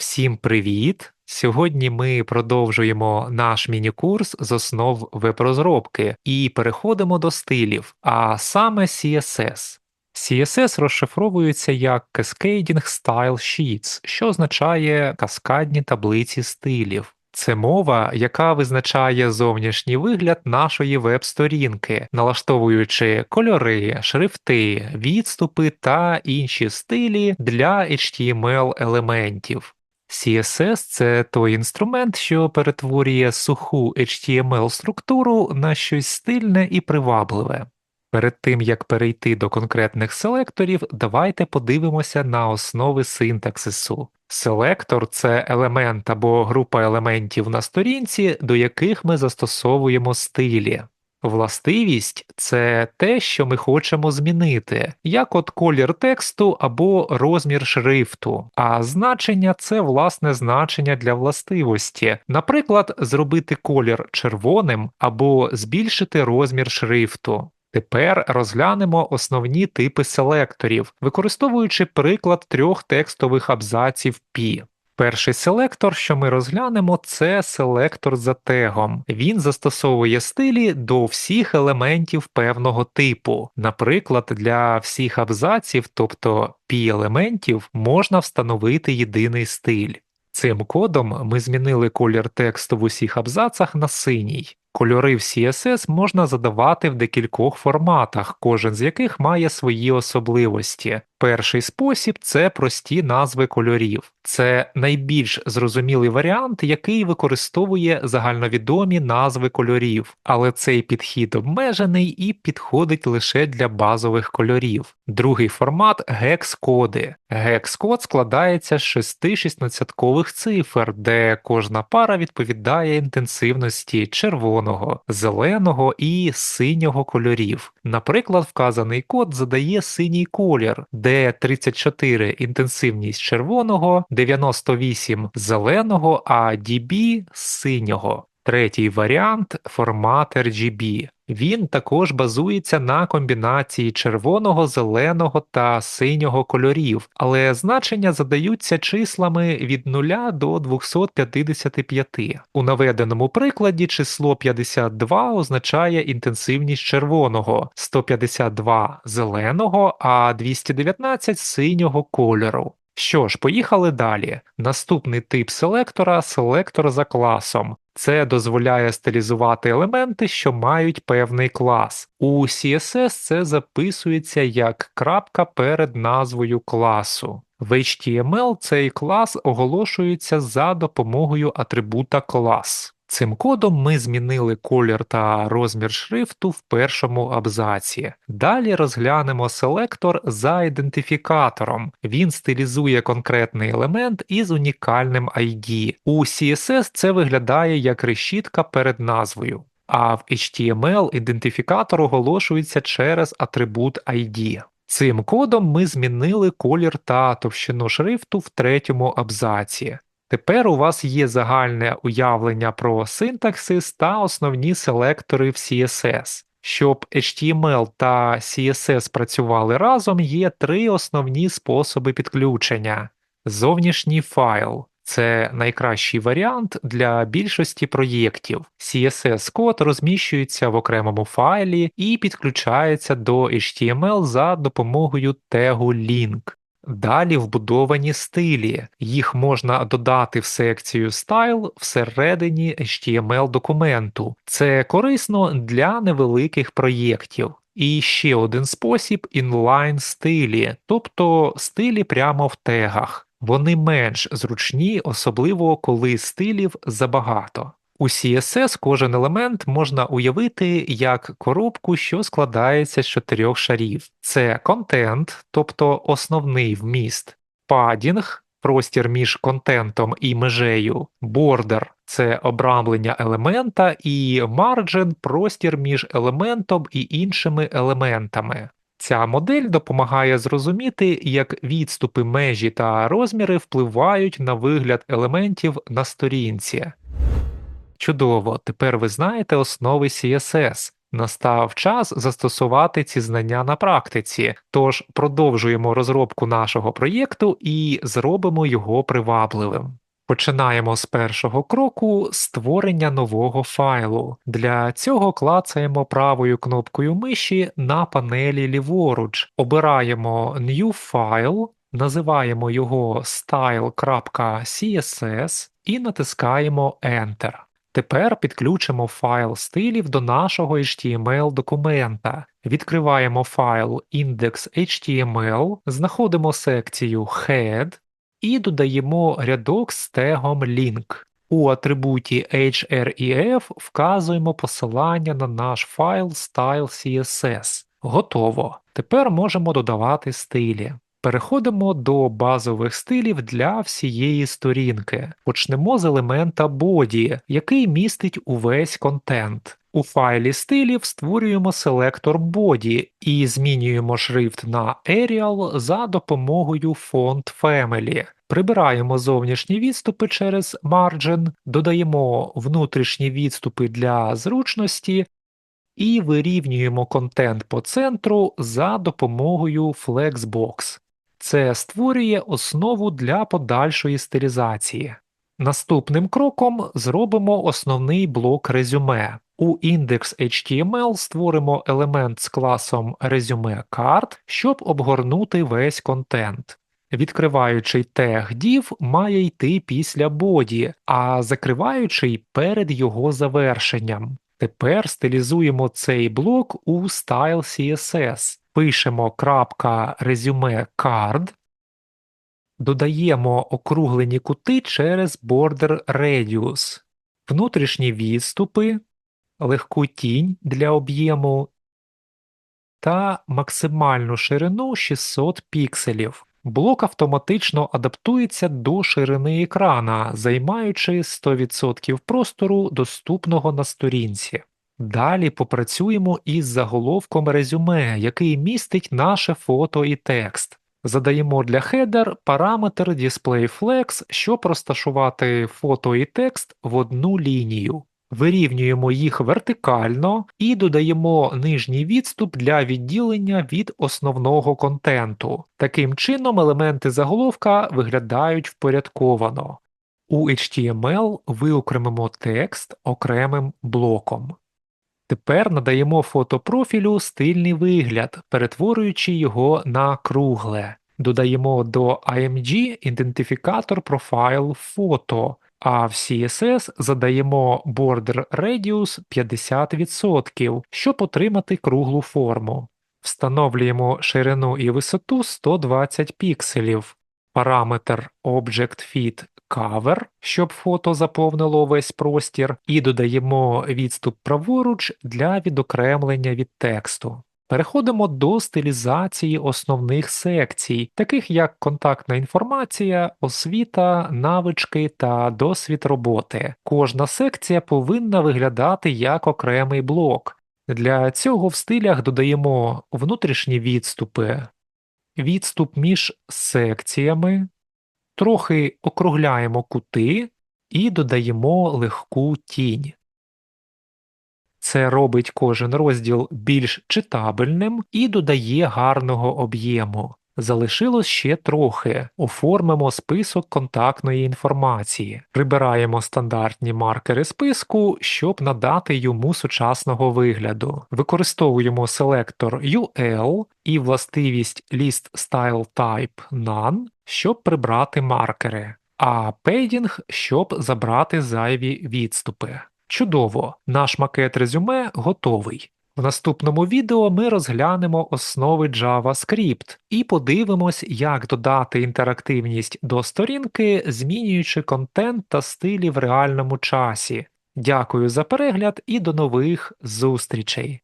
Всім привіт! Сьогодні ми продовжуємо наш міні-курс з основ веб-розробки і переходимо до стилів, а саме CSS. CSS розшифровується як Cascading Style Sheets, що означає каскадні таблиці стилів. Це мова, яка визначає зовнішній вигляд нашої веб-сторінки, налаштовуючи кольори, шрифти, відступи та інші стилі для HTML-елементів. CSS це той інструмент, що перетворює суху HTML-структуру на щось стильне і привабливе. Перед тим як перейти до конкретних селекторів, давайте подивимося на основи синтаксису. Селектор це елемент або група елементів на сторінці, до яких ми застосовуємо стилі. Властивість це те, що ми хочемо змінити, як от колір тексту або розмір шрифту, а значення це власне значення для властивості, наприклад, зробити колір червоним або збільшити розмір шрифту. Тепер розглянемо основні типи селекторів, використовуючи приклад трьох текстових абзаців P. Перший селектор, що ми розглянемо, це селектор за тегом. Він застосовує стилі до всіх елементів певного типу. Наприклад, для всіх абзаців, тобто P-елементів, можна встановити єдиний стиль. Цим кодом ми змінили колір тексту в усіх абзацах на синій. Кольори в CSS можна задавати в декількох форматах, кожен з яких має свої особливості. Перший спосіб це прості назви кольорів. Це найбільш зрозумілий варіант, який використовує загальновідомі назви кольорів, але цей підхід обмежений і підходить лише для базових кольорів. Другий формат гекс-коди. Гекс-код складається з шести шістнадцяткових цифр, де кожна пара відповідає інтенсивності червоного, зеленого і синього кольорів. Наприклад, вказаний код задає синій колір, де 34 інтенсивність червоного, 98 зеленого, а DB синього. Третій варіант формат RGB. Він також базується на комбінації червоного, зеленого та синього кольорів, але значення задаються числами від 0 до 255. У наведеному прикладі число 52 означає інтенсивність червоного, 152 зеленого, а 219 синього кольору. Що ж, поїхали далі. Наступний тип селектора селектор за класом. Це дозволяє стилізувати елементи, що мають певний клас. У CSS це записується як крапка перед назвою класу. В HTML цей клас оголошується за допомогою атрибута клас. Цим кодом ми змінили колір та розмір шрифту в першому абзаці. Далі розглянемо селектор за ідентифікатором. Він стилізує конкретний елемент із унікальним ID. У CSS це виглядає як решітка перед назвою. А в HTML ідентифікатор оголошується через атрибут ID. Цим кодом ми змінили колір та товщину шрифту в третьому абзаці. Тепер у вас є загальне уявлення про синтаксис та основні селектори в CSS. Щоб HTML та CSS працювали разом, є три основні способи підключення. Зовнішній файл це найкращий варіант для більшості проєктів. CSS-код розміщується в окремому файлі і підключається до HTML за допомогою тегу link. Далі вбудовані стилі. Їх можна додати в секцію Style всередині HTML документу. Це корисно для невеликих проєктів. І ще один спосіб інлайн стилі, тобто стилі прямо в тегах. Вони менш зручні, особливо коли стилів забагато. У CSS кожен елемент можна уявити як коробку, що складається з чотирьох шарів: це контент, тобто основний вміст, падінг, простір між контентом і межею, бордер це обрамлення елемента, і margin – простір між елементом і іншими елементами. Ця модель допомагає зрозуміти, як відступи межі та розміри впливають на вигляд елементів на сторінці. Чудово, тепер ви знаєте основи CSS. Настав час застосувати ці знання на практиці, тож продовжуємо розробку нашого проєкту і зробимо його привабливим. Починаємо з першого кроку створення нового файлу. Для цього клацаємо правою кнопкою миші на панелі ліворуч, обираємо New File, називаємо його style.css і натискаємо Enter. Тепер підключимо файл стилів до нашого HTML документа. Відкриваємо файл index.html, знаходимо секцію Head і додаємо рядок з тегом link. У атрибуті href вказуємо посилання на наш файл style.css. Готово. Тепер можемо додавати стилі. Переходимо до базових стилів для всієї сторінки. Почнемо з елемента body, який містить увесь контент. У файлі стилів створюємо селектор Body і змінюємо шрифт на Arial за допомогою Font Family. Прибираємо зовнішні відступи через Margin, додаємо внутрішні відступи для зручності і вирівнюємо контент по центру за допомогою Flexbox. Це створює основу для подальшої стилізації. Наступним кроком зробимо основний блок резюме. У index.html створимо елемент з класом ResumeCard, щоб обгорнути весь контент. Відкриваючий тег div має йти після боді, а закриваючий перед його завершенням. Тепер стилізуємо цей блок у Style CSS пишемо крапка card, додаємо округлені кути через border radius, внутрішні відступи, легку тінь для об'єму та максимальну ширину 600 пікселів. Блок автоматично адаптується до ширини екрана, займаючи 100% простору доступного на сторінці. Далі попрацюємо із заголовком резюме, який містить наше фото і текст. Задаємо для header параметр DisplayFlex, щоб розташувати фото і текст в одну лінію. Вирівнюємо їх вертикально і додаємо нижній відступ для відділення від основного контенту. Таким чином елементи заголовка виглядають впорядковано. У HTML виокремимо текст окремим блоком. Тепер надаємо фотопрофілю стильний вигляд, перетворюючи його на кругле. Додаємо до IMG ідентифікатор Profile фото, а в CSS задаємо Border Radius 50%, щоб отримати круглу форму. Встановлюємо ширину і висоту 120 пікселів. Параметр ObjectFit Cover, щоб фото заповнило весь простір, і додаємо відступ праворуч для відокремлення від тексту. Переходимо до стилізації основних секцій, таких як контактна інформація, освіта, навички та досвід роботи. Кожна секція повинна виглядати як окремий блок. Для цього в стилях додаємо внутрішні відступи, відступ між секціями, трохи округляємо кути і додаємо легку тінь. Це робить кожен розділ більш читабельним і додає гарного об'єму. Залишилось ще трохи. Оформимо список контактної інформації, прибираємо стандартні маркери списку, щоб надати йому сучасного вигляду. Використовуємо селектор UL і властивість List Style Type None, щоб прибрати маркери, а Padding, щоб забрати зайві відступи. Чудово! Наш макет резюме готовий. В наступному відео ми розглянемо основи JavaScript і подивимось, як додати інтерактивність до сторінки, змінюючи контент та стилі в реальному часі. Дякую за перегляд і до нових зустрічей!